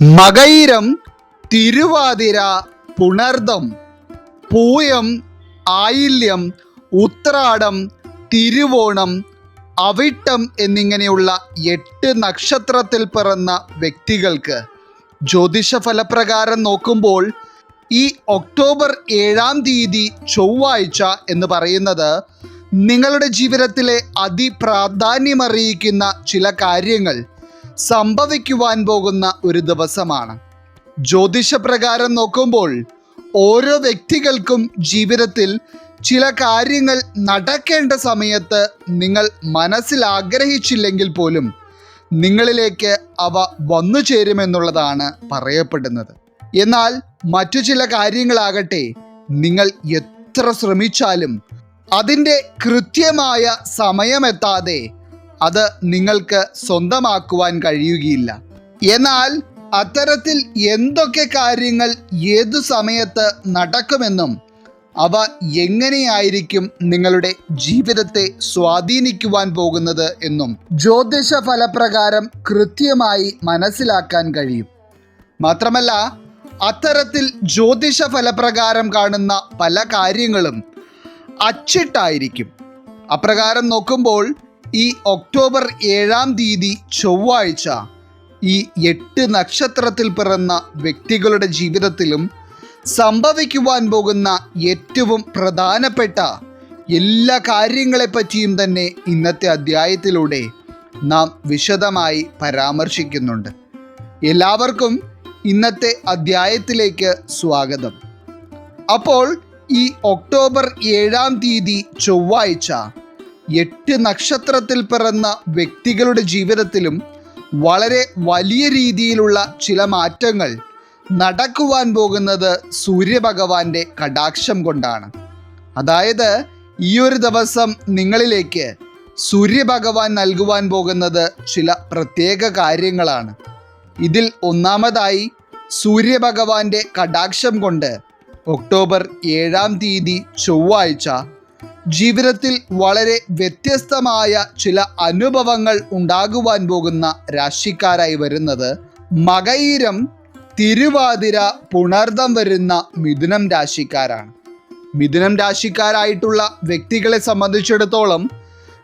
മകയിരം തിരുവാതിര പുണർദം പൂയം ആയില്യം ഉത്രാടം തിരുവോണം അവിട്ടം എന്നിങ്ങനെയുള്ള എട്ട് നക്ഷത്രത്തിൽ പിറന്ന വ്യക്തികൾക്ക് ജ്യോതിഷ ഫലപ്രകാരം നോക്കുമ്പോൾ ഈ ഒക്ടോബർ ഏഴാം തീയതി ചൊവ്വാഴ്ച എന്ന് പറയുന്നത് നിങ്ങളുടെ ജീവിതത്തിലെ അതിപ്രാധാന്യമറിയിക്കുന്ന ചില കാര്യങ്ങൾ. സംഭവിക്കുവാൻ പോകുന്ന ഒരു ദിവസമാണ്. ജ്യോതിഷപ്രകാരം നോക്കുമ്പോൾ ഓരോ വ്യക്തികൾക്കും ജീവിതത്തിൽ ചില കാര്യങ്ങൾ നടക്കേണ്ട സമയത്ത് നിങ്ങൾ മനസ്സിൽ ആഗ്രഹിച്ചില്ലെങ്കിൽ പോലും നിങ്ങളിലേക്ക് അവ വന്നു ചേരുമെന്നുള്ളതാണ് പറയപ്പെടുന്നത്. എന്നാൽ മറ്റു ചില കാര്യങ്ങളാകട്ടെ നിങ്ങൾ എത്ര ശ്രമിച്ചാലും അതിന്റെ കൃത്യമായ സമയമെത്താതെ അത് നിങ്ങൾക്ക് സ്വന്തമാക്കുവാൻ കഴിയുകയില്ല. എന്നാൽ അത്തരത്തിൽ എന്തൊക്കെ കാര്യങ്ങൾ ഏതു സമയത്ത് നടക്കുമെന്നും അവ എങ്ങനെയായിരിക്കും നിങ്ങളുടെ ജീവിതത്തെ സ്വാധീനിക്കുവാൻ പോകുന്നത് എന്നും ജ്യോതിഷ ഫലപ്രകാരം കൃത്യമായി മനസ്സിലാക്കാൻ കഴിയും. മാത്രമല്ല അത്തരത്തിൽ ജ്യോതിഷ ഫലപ്രകാരം കാണുന്ന പല കാര്യങ്ങളും അച്ചിട്ടായിരിക്കും. അപ്രകാരം നോക്കുമ്പോൾ ഈ ഒക്ടോബർ ഏഴാം തീയതി ചൊവ്വാഴ്ച ഈ എട്ട് നക്ഷത്രത്തിൽ പിറന്ന വ്യക്തികളുടെ ജീവിതത്തിലും സംഭവിക്കുവാൻ പോകുന്ന ഏറ്റവും പ്രധാനപ്പെട്ട എല്ലാ കാര്യങ്ങളെപ്പറ്റിയും തന്നെ ഇന്നത്തെ അധ്യായത്തിലൂടെ നാം വിശദമായി പരാമർശിക്കുന്നുണ്ട്. എല്ലാവർക്കും ഇന്നത്തെ അധ്യായത്തിലേക്ക് സ്വാഗതം. അപ്പോൾ ഈ ഒക്ടോബർ ഏഴാം തീയതി ചൊവ്വാഴ്ച എട്ട് നക്ഷത്രത്തിൽ പിറന്ന വ്യക്തികളുടെ ജീവിതത്തിലും വളരെ വലിയ രീതിയിലുള്ള ചില മാറ്റങ്ങൾ നടക്കുവാൻ പോകുന്നത് സൂര്യഭഗവാന്റെ കടാക്ഷം കൊണ്ടാണ്. അതായത് ഈ ഒരു ദിവസം നിങ്ങളിലേക്ക് സൂര്യഭഗവാൻ നൽകുവാൻ പോകുന്നത് ചില പ്രത്യേക കാര്യങ്ങളാണ്. ഇതിൽ ഒന്നാമതായി സൂര്യഭഗവാന്റെ കടാക്ഷം കൊണ്ട് ഒക്ടോബർ ഏഴാം തീയതി ചൊവ്വാഴ്ച ജീവിതത്തിൽ വളരെ വ്യത്യസ്തമായ ചില അനുഭവങ്ങൾ ഉണ്ടാകുവാൻ പോകുന്ന രാശിക്കാരായി വരുന്നത് മകയിരം തിരുവാതിര പുണർദം വരുന്ന മിഥുനം രാശിക്കാരാണ്. മിഥുനം രാശിക്കാരായിട്ടുള്ള വ്യക്തികളെ സംബന്ധിച്ചിടത്തോളം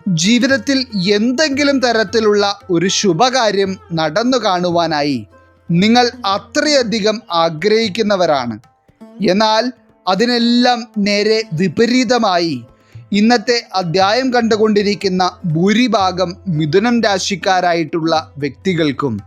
ജീവിതത്തിൽ എന്തെങ്കിലും തരത്തിലുള്ള ഒരു ശുഭകാര്യം നടന്നു കാണുവാനായി നിങ്ങൾ അത്രയധികം ആഗ്രഹിക്കുന്നവരാണ്. എന്നാൽ അതിനെല്ലാം നേരെ വിപരീതമായി ഇന്നത്തെ അധ്യായം കണ്ടുകൊണ്ടിരിക്കുന്ന ഭൂരിഭാഗം മിഥുനം രാശിക്കാരായിട്ടുള്ള വ്യക്തികൾക്കും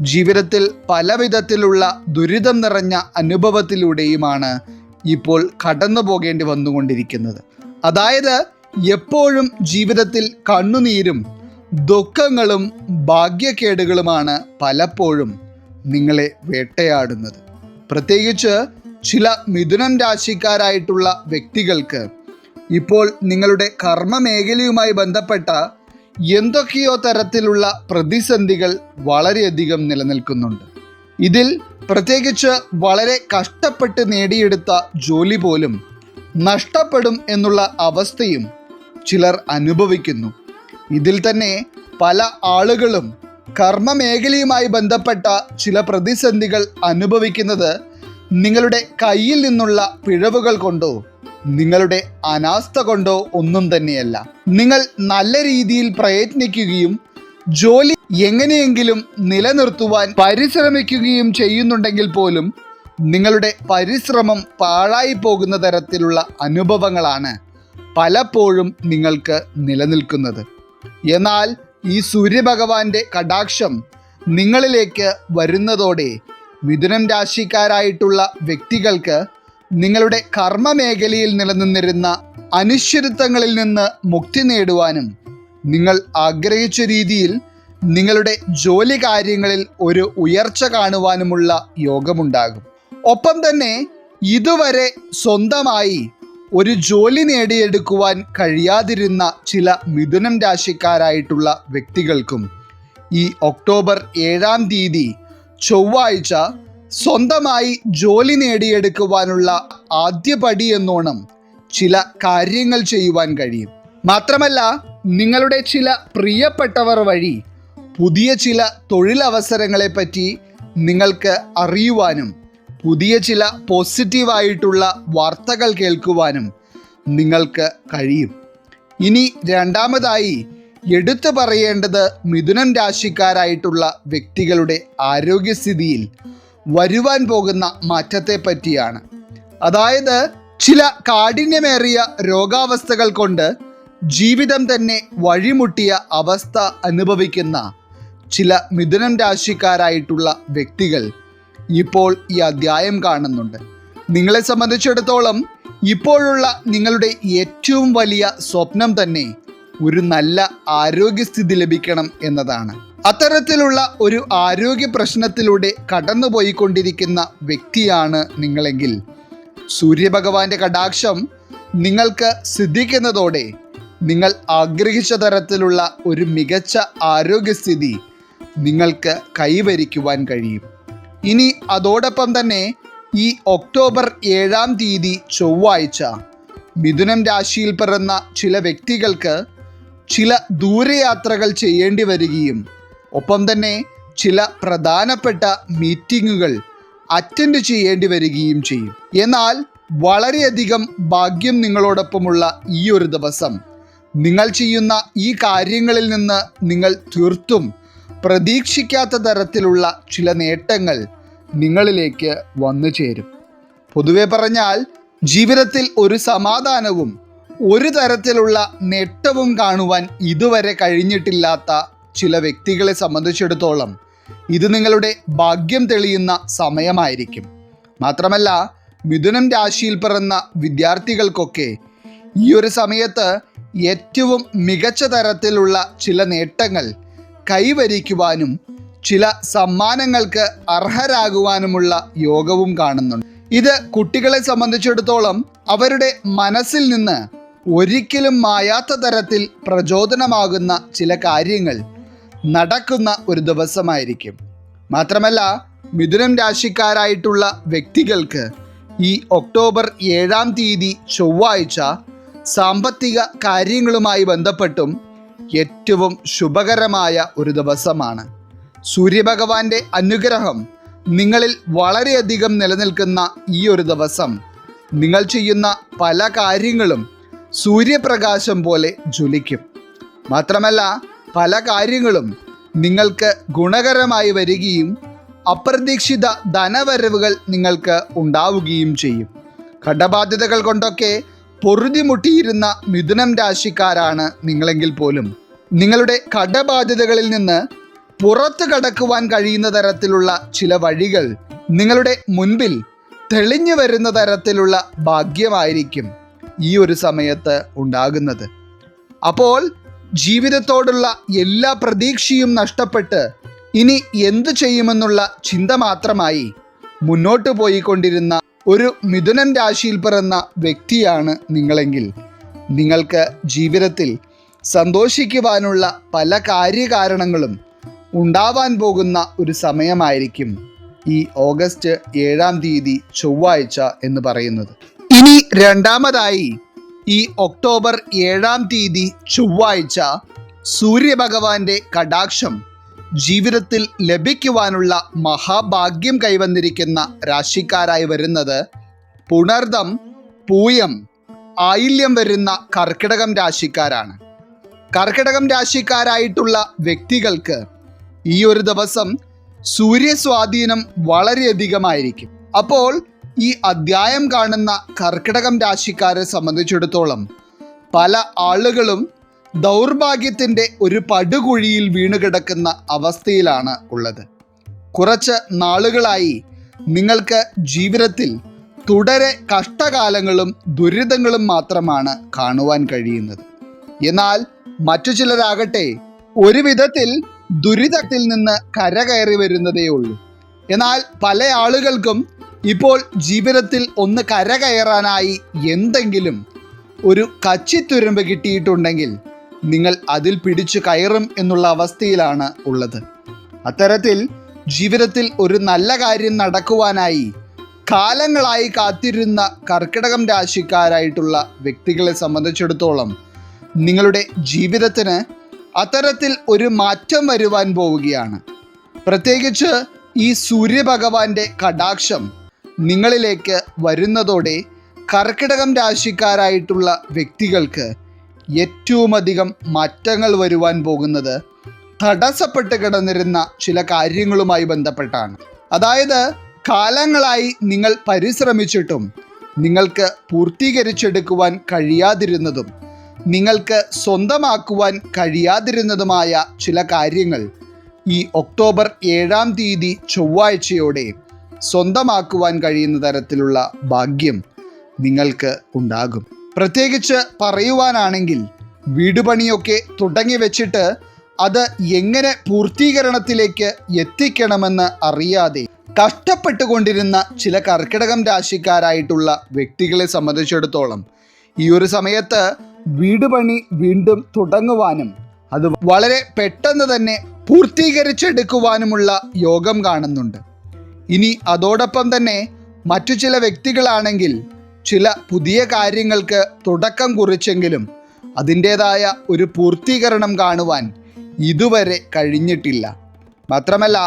ജീവിതത്തിൽ പലവിധത്തിലുള്ള ദുരിതം നിറഞ്ഞ അനുഭവത്തിലൂടെയുമാണ് ഇപ്പോൾ കടന്നു പോകേണ്ടി വന്നുകൊണ്ടിരിക്കുന്നത്. അതായത് എപ്പോഴും ജീവിതത്തിൽ കണ്ണുനീരും ദുഃഖങ്ങളും ഭാഗ്യക്കേടുകളുമാണ് പലപ്പോഴും നിങ്ങളെ വേട്ടയാടുന്നത്. പ്രത്യേകിച്ച് ചില മിഥുനം രാശിക്കാരായിട്ടുള്ള വ്യക്തികൾക്ക് ഇപ്പോൾ നിങ്ങളുടെ കർമ്മ മേഖലയുമായി ബന്ധപ്പെട്ട എന്തൊക്കെയോ തരത്തിലുള്ള പ്രതിസന്ധികൾ വളരെയധികം നിലനിൽക്കുന്നുണ്ട്. ഇതിൽ പ്രത്യേകിച്ച് വളരെ കഷ്ടപ്പെട്ട് നേടിയെടുത്ത ജോലി പോലും നഷ്ടപ്പെടും എന്നുള്ള അവസ്ഥയും ചിലർ അനുഭവിക്കുന്നു. ഇതിൽ തന്നെ പല ആളുകളും കർമ്മ മേഖലയുമായി ബന്ധപ്പെട്ട ചില പ്രതിസന്ധികൾ അനുഭവിക്കുന്നത് നിങ്ങളുടെ കയ്യിൽ നിന്നുള്ള പിഴവുകൾ കൊണ്ടോ നിങ്ങളുടെ അനാസ്ഥ കൊണ്ടോ ഒന്നും തന്നെയല്ല. നിങ്ങൾ നല്ല രീതിയിൽ പ്രയത്നിക്കുകയും ജോലി എങ്ങനെയെങ്കിലും നിലനിർത്തുവാൻ പരിശ്രമിക്കുകയും ചെയ്യുന്നുണ്ടെങ്കിൽ പോലും നിങ്ങളുടെ പരിശ്രമം പാഴായി പോകുന്ന തരത്തിലുള്ള അനുഭവങ്ങളാണ് പലപ്പോഴും നിങ്ങൾക്ക് നിലനിൽക്കുന്നത്. എന്നാൽ ഈ സൂര്യഭഗവാന്റെ കടാക്ഷം നിങ്ങളിലേക്ക് വരുന്നതോടെ മിഥുനം രാശിക്കാരായിട്ടുള്ള വ്യക്തികൾക്ക് നിങ്ങളുടെ കർമ്മ മേഖലയിൽ നിലനിന്നിരുന്ന അനിശ്ചിതത്വങ്ങളിൽ നിന്ന് മുക്തി നേടുവാനും നിങ്ങൾ ആഗ്രഹിച്ച രീതിയിൽ നിങ്ങളുടെ ജോലി കാര്യങ്ങളിൽ ഒരു ഉയർച്ച കാണുവാനുമുള്ള യോഗമുണ്ടാകും. ഒപ്പം തന്നെ ഇതുവരെ സ്വന്തമായി ഒരു ജോലി നേടിയെടുക്കുവാൻ കഴിയാതിരുന്ന ചില മിഥുനം രാശിക്കാരായിട്ടുള്ള വ്യക്തികൾക്കും ഈ ഒക്ടോബർ ഏഴാം തീയതി ചൊവ്വാഴ്ച സ്വന്തമായി ജോലി നേടിയെടുക്കുവാനുള്ള ആദ്യപടി എന്നോണം ചില കാര്യങ്ങൾ ചെയ്യുവാൻ കഴിയും. മാത്രമല്ല നിങ്ങളുടെ ചില പ്രിയപ്പെട്ടവർ വഴി പുതിയ ചില തൊഴിലവസരങ്ങളെപ്പറ്റി നിങ്ങൾക്ക് അറിയുവാനും പുതിയ ചില പോസിറ്റീവായിട്ടുള്ള വാർത്തകൾ കേൾക്കുവാനും നിങ്ങൾക്ക് കഴിയും. ഇനി രണ്ടാമതായി എടുത്തു പറയേണ്ടത് മിഥുനം രാശിക്കാരായിട്ടുള്ള വ്യക്തികളുടെ ആരോഗ്യസ്ഥിതിയിൽ വരുവാൻ പോകുന്ന മാറ്റത്തെ പറ്റിയാണ് അതായത് ചില കാഠിന്യമേറിയ രോഗാവസ്ഥകൾ കൊണ്ട് ജീവിതം തന്നെ വഴിമുട്ടിയ അവസ്ഥ അനുഭവിക്കുന്ന ചില മിഥുനം രാശിക്കാരായിട്ടുള്ള വ്യക്തികൾ ഇപ്പോൾ ഈ അധ്യായം കാണുന്നുണ്ട്. നിങ്ങളെ സംബന്ധിച്ചിടത്തോളം ഇപ്പോഴുള്ള നിങ്ങളുടെ ഏറ്റവും വലിയ സ്വപ്നം തന്നെ ഒരു നല്ല ആരോഗ്യസ്ഥിതി ലഭിക്കണം എന്നതാണ്. അത്തരത്തിലുള്ള ഒരു ആരോഗ്യ പ്രശ്നത്തിലൂടെ കടന്നുപോയിക്കൊണ്ടിരിക്കുന്ന വ്യക്തിയാണ് നിങ്ങളെങ്കിൽ. സൂര്യഭഗവാന്റെ കടാക്ഷം നിങ്ങൾക്ക് സിദ്ധിക്കുന്നതോടെ നിങ്ങൾ ആഗ്രഹിച്ച തരത്തിലുള്ള ഒരു മികച്ച ആരോഗ്യസ്ഥിതി നിങ്ങൾക്ക് കൈവരിക്കുവാൻ കഴിയും. ഇനി അതോടൊപ്പം തന്നെ ഈ ഒക്ടോബർ ഏഴാം തീയതി ചൊവ്വാഴ്ച മിഥുനം രാശിയിൽ പിറന്ന ചില വ്യക്തികൾക്ക് ചില ദൂരയാത്രകൾ ചെയ്യേണ്ടി വരികയും ഒപ്പം തന്നെ ചില പ്രധാനപ്പെട്ട മീറ്റിങ്ങുകൾ അറ്റൻഡ് ചെയ്യേണ്ടി വരികയും ചെയ്യും. എന്നാൽ വളരെയധികം ഭാഗ്യം നിങ്ങളോടൊപ്പമുള്ള ഈ ഒരു ദിവസം. നിങ്ങൾ ചെയ്യുന്ന ഈ കാര്യങ്ങളിൽ നിന്ന് നിങ്ങൾ തീർത്തും പ്രതീക്ഷിക്കാത്ത തരത്തിലുള്ള ചില നേട്ടങ്ങൾ നിങ്ങളിലേക്ക് വന്നു ചേരും പൊതുവെ പറഞ്ഞാൽ ജീവിതത്തിൽ ഒരു സമാധാനവും ഒരു തരത്തിലുള്ള നേട്ടവും കാണുവാൻ ഇതുവരെ കഴിഞ്ഞിട്ടില്ലാത്ത ചില വ്യക്തികളെ സംബന്ധിച്ചിടത്തോളം ഇത് നിങ്ങളുടെ ഭാഗ്യം തെളിയുന്ന സമയമായിരിക്കും. മാത്രമല്ല മിഥുനം രാശിയിൽ പിറന്ന വിദ്യാർത്ഥികൾക്കൊക്കെ ഈ ഒരു സമയത്ത് ഏറ്റവും മികച്ച തരത്തിലുള്ള ചില നേട്ടങ്ങൾ കൈവരിക്കുവാനും ചില സമ്മാനങ്ങൾക്ക് അർഹരാകുവാനുമുള്ള യോഗവും കാണുന്നുണ്ട്. ഇത് കുട്ടികളെ സംബന്ധിച്ചിടത്തോളം അവരുടെ മനസ്സിൽ നിന്ന് ഒരിക്കലും മായാത്ത തരത്തിൽ പ്രചോദനമാകുന്ന ചില കാര്യങ്ങൾ നടക്കുന്ന ഒരു ദിവസമായിരിക്കും. മാത്രമല്ല മിഥുനം രാശിക്കാരായിട്ടുള്ള വ്യക്തികൾക്ക് ഈ ഒക്ടോബർ ഏഴാം തീയതി ചൊവ്വാഴ്ച സാമ്പത്തിക കാര്യങ്ങളുമായി ബന്ധപ്പെട്ടും ഏറ്റവും ശുഭകരമായ ഒരു ദിവസമാണ്. സൂര്യഭഗവാന്റെ അനുഗ്രഹം നിങ്ങളിൽ വളരെയധികം നിലനിൽക്കുന്ന ഈ ഒരു ദിവസം നിങ്ങൾ ചെയ്യുന്ന പല കാര്യങ്ങളും സൂര്യപ്രകാശം പോലെ ജ്വലിക്കും. മാത്രമല്ല പല കാര്യങ്ങളും നിങ്ങൾക്ക് ഗുണകരമായി വരികയും അപ്രതീക്ഷിത ധനവരവുകൾ നിങ്ങൾക്ക് ഉണ്ടാവുകയും ചെയ്യും. കടബാധ്യതകൾ കൊണ്ടൊക്കെ പൊറുതിമുട്ടിയിരുന്ന മിഥുനം രാശിക്കാരാണ് നിങ്ങളെങ്കിൽ പോലും. നിങ്ങളുടെ കടബാധ്യതകളിൽ നിന്ന് പുറത്തു കടക്കുവാൻ കഴിയുന്ന തരത്തിലുള്ള ചില വഴികൾ നിങ്ങളുടെ മുൻപിൽ തെളിഞ്ഞു വരുന്ന തരത്തിലുള്ള ഭാഗ്യമായിരിക്കും. ഈ ഒരു സമയത്ത് ഉണ്ടാകുന്നത്. അപ്പോൾ ജീവിതത്തോടുള്ള എല്ലാ പ്രതീക്ഷയും നഷ്ടപ്പെട്ട് ഇനി എന്തു ചെയ്യുമെന്നുള്ള ചിന്ത മാത്രമായി മുന്നോട്ട് പോയിക്കൊണ്ടിരുന്ന ഒരു മിഥുനൻ രാശിയിൽ പിറന്ന വ്യക്തിയാണ് നിങ്ങളെങ്കിൽ. നിങ്ങൾക്ക് ജീവിതത്തിൽ സന്തോഷിക്കുവാനുള്ള പല കാര്യകാരണങ്ങളും ഉണ്ടാവാൻ പോകുന്ന ഒരു സമയമായിരിക്കും ഈ ഓഗസ്റ്റ് ഏഴാം തീയതി ചൊവ്വാഴ്ച എന്ന് പറയുന്നത്. ഇനി രണ്ടാമതായി ഈ ഒക്ടോബർ ഏഴാം തീയതി ചൊവ്വാഴ്ച സൂര്യഭഗവാന്റെ കടാക്ഷം ജീവിതത്തിൽ ലഭിക്കുവാനുള്ള മഹാഭാഗ്യം കൈവന്നിരിക്കുന്ന രാശിക്കാരായി വരുന്നത് പുണർദം പൂയം ആയില്യം വരുന്ന കർക്കിടകം രാശിക്കാരാണ്. കർക്കിടകം രാശിക്കാരായിട്ടുള്ള വ്യക്തികൾക്ക് ഈ ഒരു ദിവസം സൂര്യസ്വാധീനം വളരെയധികമായിരിക്കും. അപ്പോൾ ഈ അധ്യായം കാണുന്ന കർക്കിടകം രാശിക്കാരെ സംബന്ധിച്ചിടത്തോളം പല ആളുകളും ദൗർഭാഗ്യത്തിന്റെ ഒരു പടുകുഴിയിൽ വീണുകിടക്കുന്ന അവസ്ഥയിലാണ് ഉള്ളത്. കുറച്ച് നാളുകളായി നിങ്ങൾക്ക് ജീവിതത്തിൽ തുടരെ കഷ്ടകാലങ്ങളും ദുരിതങ്ങളും മാത്രമാണ് കാണുവാൻ കഴിയുന്നത്. എന്നാൽ മറ്റു ചിലരാകട്ടെ ഒരു വിധത്തിൽ ദുരിതത്തിൽ നിന്ന് കരകയറി വരുന്നതേ ഉള്ളൂ. എന്നാൽ പല ആളുകൾക്കും ഇപ്പോൾ ജീവിതത്തിൽ ഒന്ന് കരകയറാനായി എന്തെങ്കിലും ഒരു കച്ചിത്തുരുമ്പ് കിട്ടിയിട്ടുണ്ടെങ്കിൽ നിങ്ങൾ അതിൽ പിടിച്ചു കയറും എന്നുള്ള അവസ്ഥയിലാണ് ഉള്ളത്. അത്തരത്തിൽ ജീവിതത്തിൽ ഒരു നല്ല കാര്യം നടക്കുവാനായി കാലങ്ങളായി കാത്തിരുന്ന കർക്കിടകം രാശിക്കാരായിട്ടുള്ള വ്യക്തികളെ സംബന്ധിച്ചിടത്തോളം നിങ്ങളുടെ ജീവിതത്തിന് അത്തരത്തിൽ ഒരു മാറ്റം വരുവാൻ പോവുകയാണ്. പ്രത്യേകിച്ച് ഈ സൂര്യഭഗവാന്റെ കടാക്ഷം നിങ്ങളിലേക്ക് വരുന്നതോടെ കർക്കിടകം രാശിക്കാരായിട്ടുള്ള വ്യക്തികൾക്ക് ഏറ്റവുമധികം മാറ്റങ്ങൾ വരുവാൻ പോകുന്നത് തടസ്സപ്പെട്ട് കിടന്നിരുന്ന ചില കാര്യങ്ങളുമായി ബന്ധപ്പെട്ടാണ്. അതായത് കാലങ്ങളായി നിങ്ങൾ പരിശ്രമിച്ചിട്ടും നിങ്ങൾക്ക് പൂർത്തീകരിച്ചെടുക്കുവാൻ കഴിയാതിരുന്നതും നിങ്ങൾക്ക് സ്വന്തമാക്കുവാൻ കഴിയാതിരുന്നതുമായ ചില കാര്യങ്ങൾ ഈ ഒക്ടോബർ ഏഴാം തീയതി ചൊവ്വാഴ്ചയോടെ സ്വന്തമാക്കുവാൻ കഴിയുന്ന തരത്തിലുള്ള ഭാഗ്യം നിങ്ങൾക്ക് ഉണ്ടാകും. പ്രത്യേകിച്ച് പറയുവാനാണെങ്കിൽ വീട് പണിയൊക്കെ തുടങ്ങി വെച്ചിട്ട് അത് എങ്ങനെ പൂർത്തീകരണത്തിലേക്ക് എത്തിക്കണമെന്ന് അറിയാതെ കഷ്ടപ്പെട്ടുകൊണ്ടിരുന്ന ചില കർക്കിടകം രാശിക്കാരായിട്ടുള്ള വ്യക്തികളെ സംബന്ധിച്ചിടത്തോളം ഈ ഒരു സമയത്ത് വീട് പണി വീണ്ടും തുടങ്ങുവാനും അത് വളരെ പെട്ടെന്ന് തന്നെ പൂർത്തീകരിച്ചെടുക്കുവാനുമുള്ള യോഗം കാണുന്നുണ്ട്. ഇനി അതോടൊപ്പം തന്നെ മറ്റു ചില വ്യക്തികളാണെങ്കിൽ ചില പുതിയ കാര്യങ്ങൾക്ക് തുടക്കം കുറിച്ചെങ്കിലും അതിന്റേതായ ഒരു പൂർത്തീകരണം കാണുവാൻ ഇതുവരെ കഴിഞ്ഞിട്ടില്ല. മാത്രമല്ല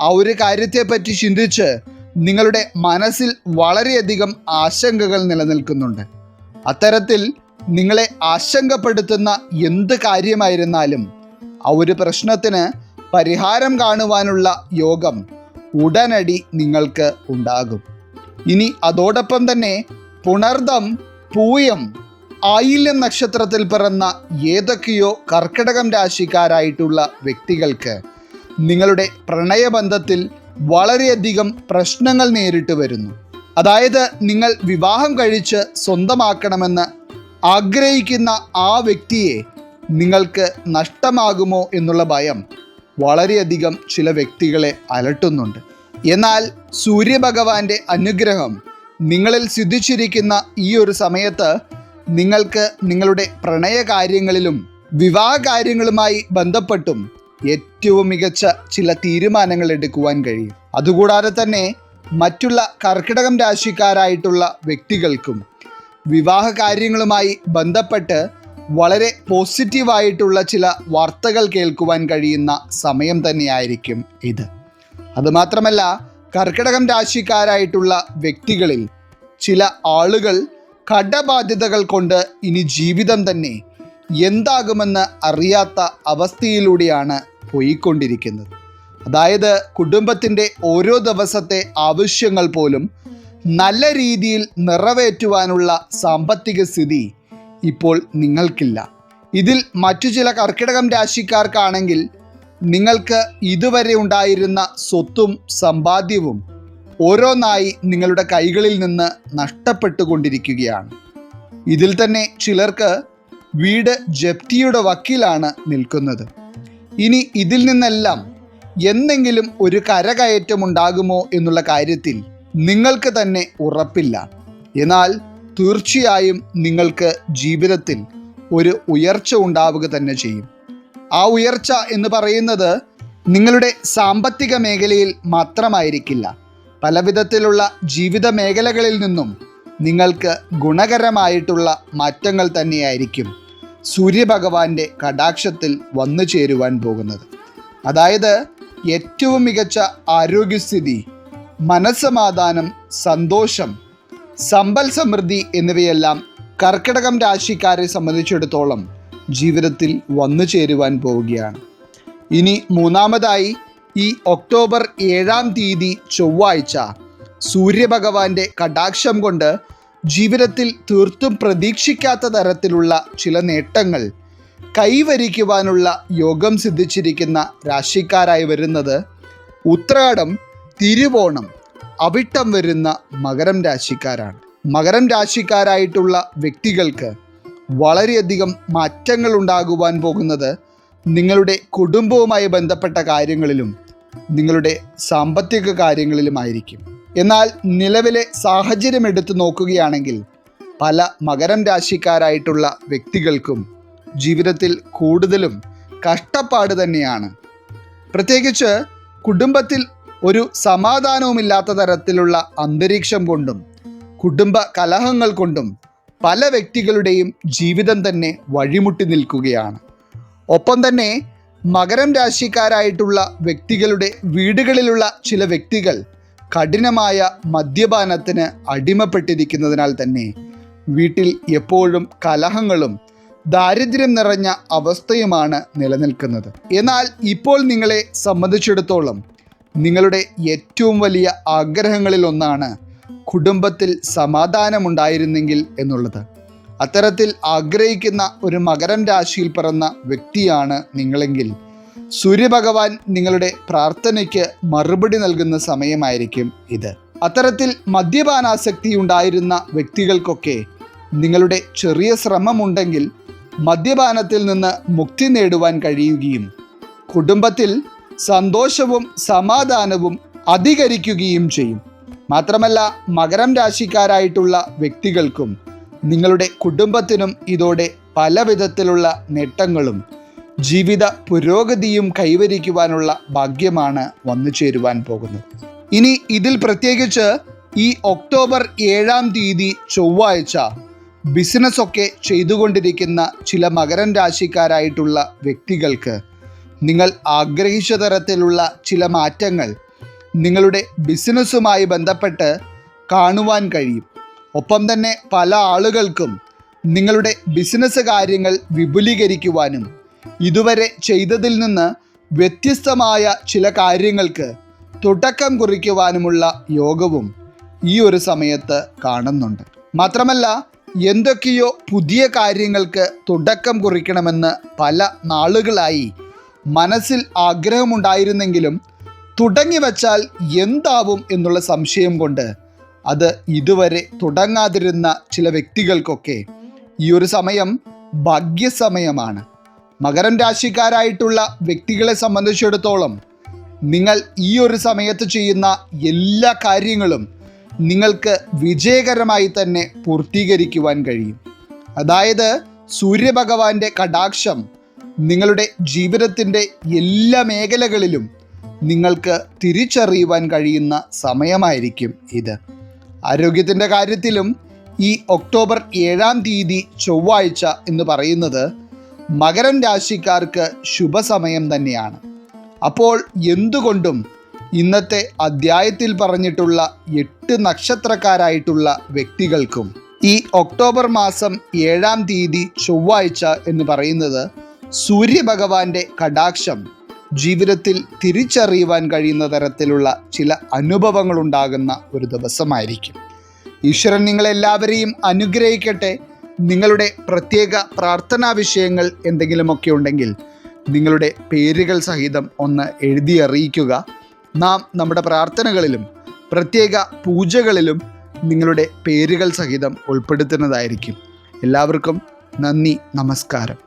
ആ ഒരു കാര്യത്തെപ്പറ്റി ചിന്തിച്ച് നിങ്ങളുടെ മനസ്സിൽ വളരെയധികം ആശങ്കകൾ നിലനിൽക്കുന്നുണ്ട്. അത്തരത്തിൽ നിങ്ങളെ ആശങ്കപ്പെടുത്തുന്ന എന്ത് കാര്യമായിരുന്നാലും ആ ഒരു പ്രശ്നത്തിന് പരിഹാരം കാണുവാനുള്ള യോഗം ഉടനടി നിങ്ങൾക്ക് ഉണ്ടാകും. ഇനി അതോടൊപ്പം തന്നെ പുണർദം പൂയം ആയില്യം നക്ഷത്രത്തിൽ പിറന്ന ഏതൊക്കെയോ കർക്കിടകം രാശിക്കാരായിട്ടുള്ള വ്യക്തികൾക്ക് നിങ്ങളുടെ പ്രണയബന്ധത്തിൽ വളരെയധികം പ്രശ്നങ്ങൾ നേരിട്ട് വരുന്നു. അതായത് നിങ്ങൾ വിവാഹം കഴിച്ച് സ്വന്തമാക്കണമെന്ന് ആഗ്രഹിക്കുന്ന ആ വ്യക്തിയെ നിങ്ങൾക്ക് നഷ്ടമാകുമോ എന്നുള്ള ഭയം വളരെയധികം ചില വ്യക്തികളെ അലട്ടുന്നുണ്ട്. എന്നാൽ സൂര്യഭഗവാന്റെ അനുഗ്രഹം നിങ്ങളിൽ സിദ്ധിച്ചിരിക്കുന്ന ഈ ഒരു സമയത്ത് നിങ്ങൾക്ക് നിങ്ങളുടെ പ്രണയ കാര്യങ്ങളിലും വിവാഹ കാര്യങ്ങളുമായി ബന്ധപ്പെട്ടും ഏറ്റവും മികച്ച ചില തീരുമാനങ്ങൾ എടുക്കുവാൻ കഴിയും. അതുകൂടാതെ തന്നെ മറ്റുള്ള കർക്കിടകം രാശിക്കാരായിട്ടുള്ള വ്യക്തികൾക്കും വിവാഹ കാര്യങ്ങളുമായി ബന്ധപ്പെട്ട് വളരെ പോസിറ്റീവായിട്ടുള്ള ചില വാർത്തകൾ കേൾക്കുവാൻ കഴിയുന്ന സമയം തന്നെയായിരിക്കും ഇത്. അതുമാത്രമല്ല കർക്കിടകം രാശിക്കാരായിട്ടുള്ള വ്യക്തികളിൽ ചില ആളുകൾ കടബാധ്യതകൾ കൊണ്ട് ഇനി ജീവിതം തന്നെ എന്താകുമെന്ന് അറിയാത്ത അവസ്ഥയിലൂടെയാണ് പോയിക്കൊണ്ടിരിക്കുന്നത്. അതായത് കുടുംബത്തിന്റെ ഓരോ ദിവസത്തെ ആവശ്യങ്ങൾ പോലും നല്ല രീതിയിൽ നിറവേറ്റുവാനുള്ള സാമ്പത്തിക സ്ഥിതി ഇപ്പോൾ നിങ്ങൾക്കില്ല. ഇതിൽ മറ്റു ചില കർക്കിടകം രാശിക്കാർക്കാണെങ്കിൽ നിങ്ങൾക്ക് ഇതുവരെ ഉണ്ടായിരുന്ന സ്വത്തും സമ്പാദ്യവും ഓരോന്നായി നിങ്ങളുടെ കൈകളിൽ നിന്ന് നഷ്ടപ്പെട്ടുകൊണ്ടിരിക്കുകയാണ്. ഇതിൽ തന്നെ ചിലർക്ക് വീട് ജപ്തിയുടെ വക്കീലാണ് നിൽക്കുന്നത്. ഇനി ഇതിൽ നിന്നെല്ലാം എന്തെങ്കിലും ഒരു കരകയറ്റം ഉണ്ടാകുമോ എന്നുള്ള കാര്യത്തിൽ നിങ്ങൾക്ക് തന്നെ ഉറപ്പില്ല. എന്നാൽ തീർച്ചയായും നിങ്ങൾക്ക് ജീവിതത്തിൽ ഒരു ഉയർച്ച ഉണ്ടാവുക തന്നെ ചെയ്യും. ആ ഉയർച്ച എന്ന് പറയുന്നത് നിങ്ങളുടെ സാമ്പത്തിക മേഖലയിൽ മാത്രമായിരിക്കില്ല. പലവിധത്തിലുള്ള ജീവിത മേഖലകളിൽ നിന്നും നിങ്ങൾക്ക് ഗുണകരമായിട്ടുള്ള മാറ്റങ്ങൾ തന്നെയായിരിക്കും സൂര്യഭഗവാന്റെ കടാക്ഷത്തിൽ വന്നു ചേരുവാൻ പോകുന്നത്. അതായത് ഏറ്റവും മികച്ച ആരോഗ്യസ്ഥിതി മനസ്സമാധാനം സന്തോഷം സമ്പൽ സമൃദ്ധി എന്നിവയെല്ലാം കർക്കിടകം രാശിക്കാരെ സംബന്ധിച്ചിടത്തോളം ജീവിതത്തിൽ വന്നു ചേരുവാൻ പോവുകയാണ്. ഇനി മൂന്നാമതായി ഈ ഒക്ടോബർ ഏഴാം തീയതി ചൊവ്വാഴ്ച സൂര്യഭഗവാന്റെ കടാക്ഷം കൊണ്ട് ജീവിതത്തിൽ തീർത്തും പ്രതീക്ഷിക്കാത്ത തരത്തിലുള്ള ചില നേട്ടങ്ങൾ കൈവരിക്കുവാനുള്ള യോഗം സിദ്ധിച്ചിരിക്കുന്ന രാശിക്കാരായി വരുന്നത് ഉത്രാടം തിരുവോണം അവിട്ടം വരുന്ന മകരം രാശിക്കാരാണ്. മകരം രാശിക്കാരായിട്ടുള്ള വ്യക്തികൾക്ക് വളരെയധികം മാറ്റങ്ങൾ ഉണ്ടാകുവാൻ പോകുന്നത് നിങ്ങളുടെ കുടുംബവുമായി ബന്ധപ്പെട്ട കാര്യങ്ങളിലും നിങ്ങളുടെ സാമ്പത്തിക കാര്യങ്ങളിലുമായിരിക്കും. എന്നാൽ നിലവിലെ സാഹചര്യം എടുത്തു നോക്കുകയാണെങ്കിൽ പല മകരം രാശിക്കാരായിട്ടുള്ള വ്യക്തികൾക്കും ജീവിതത്തിൽ കൂടുതലും കഷ്ടപ്പാട് തന്നെയാണ്. പ്രത്യേകിച്ച് കുടുംബത്തിൽ ഒരു സമാധാനവുമില്ലാത്ത തരത്തിലുള്ള അന്തരീക്ഷം കൊണ്ടും കുടുംബ കലഹങ്ങൾ കൊണ്ടും പല വ്യക്തികളുടെയും ജീവിതം തന്നെ വഴിമുട്ടി നിൽക്കുകയാണ്. ഒപ്പം തന്നെ മകരം രാശിക്കാരായിട്ടുള്ള വ്യക്തികളുടെ വീടുകളിലുള്ള ചില വ്യക്തികൾ കഠിനമായ മദ്യപാനത്തിന് അടിമപ്പെട്ടിരിക്കുന്നതിനാൽ തന്നെ വീട്ടിൽ എപ്പോഴും കലഹങ്ങളും ദാരിദ്ര്യം നിറഞ്ഞ അവസ്ഥയുമാണ് നിലനിൽക്കുന്നത്. എന്നാൽ ഇപ്പോൾ നിങ്ങളെ സംബന്ധിച്ചിടത്തോളം നിങ്ങളുടെ ഏറ്റവും വലിയ ആഗ്രഹങ്ങളിൽ ഒന്നാണ് കുടുംബത്തിൽ സമാധാനമുണ്ടായിരുന്നെങ്കിൽ എന്നുള്ളത്. അത്തരത്തിൽ ആഗ്രഹിക്കുന്ന ഒരു മകരം രാശിയിൽ പിറന്ന വ്യക്തിയാണ് നിങ്ങളെങ്കിൽ സൂര്യഭഗവാൻ നിങ്ങളുടെ പ്രാർത്ഥനയ്ക്ക് മറുപടി നൽകുന്ന സമയമായിരിക്കും ഇത്. അത്തരത്തിൽ മദ്യപാനാസക്തി ഉണ്ടായിരുന്ന വ്യക്തികൾക്കൊക്കെ നിങ്ങളുടെ ചെറിയ ശ്രമമുണ്ടെങ്കിൽ മദ്യപാനത്തിൽ നിന്ന് മുക്തി നേടുവാൻ കഴിയുകയും കുടുംബത്തിൽ സന്തോഷവും സമാധാനവും അധികരിക്കുകയും ചെയ്യും. മാത്രമല്ല മകരം രാശിക്കാരായിട്ടുള്ള വ്യക്തികൾക്കും നിങ്ങളുടെ കുടുംബത്തിനും ഇതോടെ പല വിധത്തിലുള്ള നേട്ടങ്ങളും ജീവിത പുരോഗതിയും കൈവരിക്കുവാനുള്ള ഭാഗ്യമാണ് വന്നു ചേരുവാൻ പോകുന്നത്. ഇനി ഇതിൽ പ്രത്യേകിച്ച് ഈ ഒക്ടോബർ ഏഴാം തീയതി ചൊവ്വാഴ്ച ബിസിനസ്സൊക്കെ ചെയ്തുകൊണ്ടിരിക്കുന്ന ചില മകരം രാശിക്കാരായിട്ടുള്ള വ്യക്തികൾക്ക് നിങ്ങൾ ആഗ്രഹിച്ച തരത്തിലുള്ള ചില മാറ്റങ്ങൾ നിങ്ങളുടെ ബിസിനസ്സുമായി ബന്ധപ്പെട്ട് കാണുവാൻ കഴിയും. ഒപ്പം തന്നെ പല ആളുകൾക്കും നിങ്ങളുടെ ബിസിനസ് കാര്യങ്ങൾ വിപുലീകരിക്കുവാനും ഇതുവരെ ചെയ്തതിൽ നിന്ന് വ്യത്യസ്തമായ ചില കാര്യങ്ങൾക്ക് തുടക്കം കുറിക്കുവാനുമുള്ള യോഗവും ഈ ഒരു സമയത്ത് കാണുന്നുണ്ട്. മാത്രമല്ല എന്തൊക്കെയോ പുതിയ കാര്യങ്ങൾക്ക് തുടക്കം കുറിക്കണമെന്ന് പല നാളുകളായി മനസ്സിൽ ആഗ്രഹമുണ്ടായിരുന്നെങ്കിലും തുടങ്ങി വച്ചാൽ എന്താവും എന്നുള്ള സംശയം കൊണ്ട് അത് ഇതുവരെ തുടങ്ങാതിരുന്ന ചില വ്യക്തികൾക്കൊക്കെ ഈ ഒരു സമയം ഭാഗ്യസമയമാണ്. മകരം രാശിക്കാരായിട്ടുള്ള വ്യക്തികളെ സംബന്ധിച്ചിടത്തോളം നിങ്ങൾ ഈ ഒരു സമയത്ത് ചെയ്യുന്ന എല്ലാ കാര്യങ്ങളും നിങ്ങൾക്ക് വിജയകരമായി തന്നെ പൂർത്തീകരിക്കുവാൻ കഴിയും. അതായത് സൂര്യഭഗവാന്റെ കടാക്ഷം നിങ്ങളുടെ ജീവിതത്തിന്റെ എല്ലാ മേഖലകളിലും നിങ്ങൾക്ക് തിരിച്ചറിയുവാൻ കഴിയുന്ന സമയമായിരിക്കും ഇത്. ആരോഗ്യത്തിന്റെ കാര്യത്തിലും ഈ ഒക്ടോബർ ഏഴാം തീയതി ചൊവ്വാഴ്ച എന്ന് പറയുന്നത് മകരം രാശിക്കാർക്ക് ശുഭസമയം തന്നെയാണ്. അപ്പോൾ എന്തുകൊണ്ടും ഇന്നത്തെ അധ്യായത്തിൽ പറഞ്ഞിട്ടുള്ള എട്ട് നക്ഷത്രക്കാരായിട്ടുള്ള വ്യക്തികൾക്കും ഈ ഒക്ടോബർ മാസം ഏഴാം തീയതി ചൊവ്വാഴ്ച എന്ന് പറയുന്നത് സൂര്യഭഗവാന്റെ കടാക്ഷം ജീവിതത്തിൽ തിരിച്ചറിയുവാൻ കഴിയുന്ന തരത്തിലുള്ള ചില അനുഭവങ്ങൾ ഉണ്ടാകുന്ന ഒരു ദിവസമായിരിക്കും. ഈശ്വരൻ നിങ്ങളെല്ലാവരെയും അനുഗ്രഹിക്കട്ടെ. നിങ്ങളുടെ പ്രത്യേക പ്രാർത്ഥനാ വിഷയങ്ങൾ എന്തെങ്കിലുമൊക്കെ ഉണ്ടെങ്കിൽ നിങ്ങളുടെ പേരുകൾ സഹിതം ഒന്ന് എഴുതി അറിയിക്കുക. നാം നമ്മുടെ പ്രാർത്ഥനകളിലും പ്രത്യേക പൂജകളിലും നിങ്ങളുടെ പേരുകൾ സഹിതം ഉൾപ്പെടുത്തുന്നതായിരിക്കും. എല്ലാവർക്കും നന്ദി നമസ്കാരം.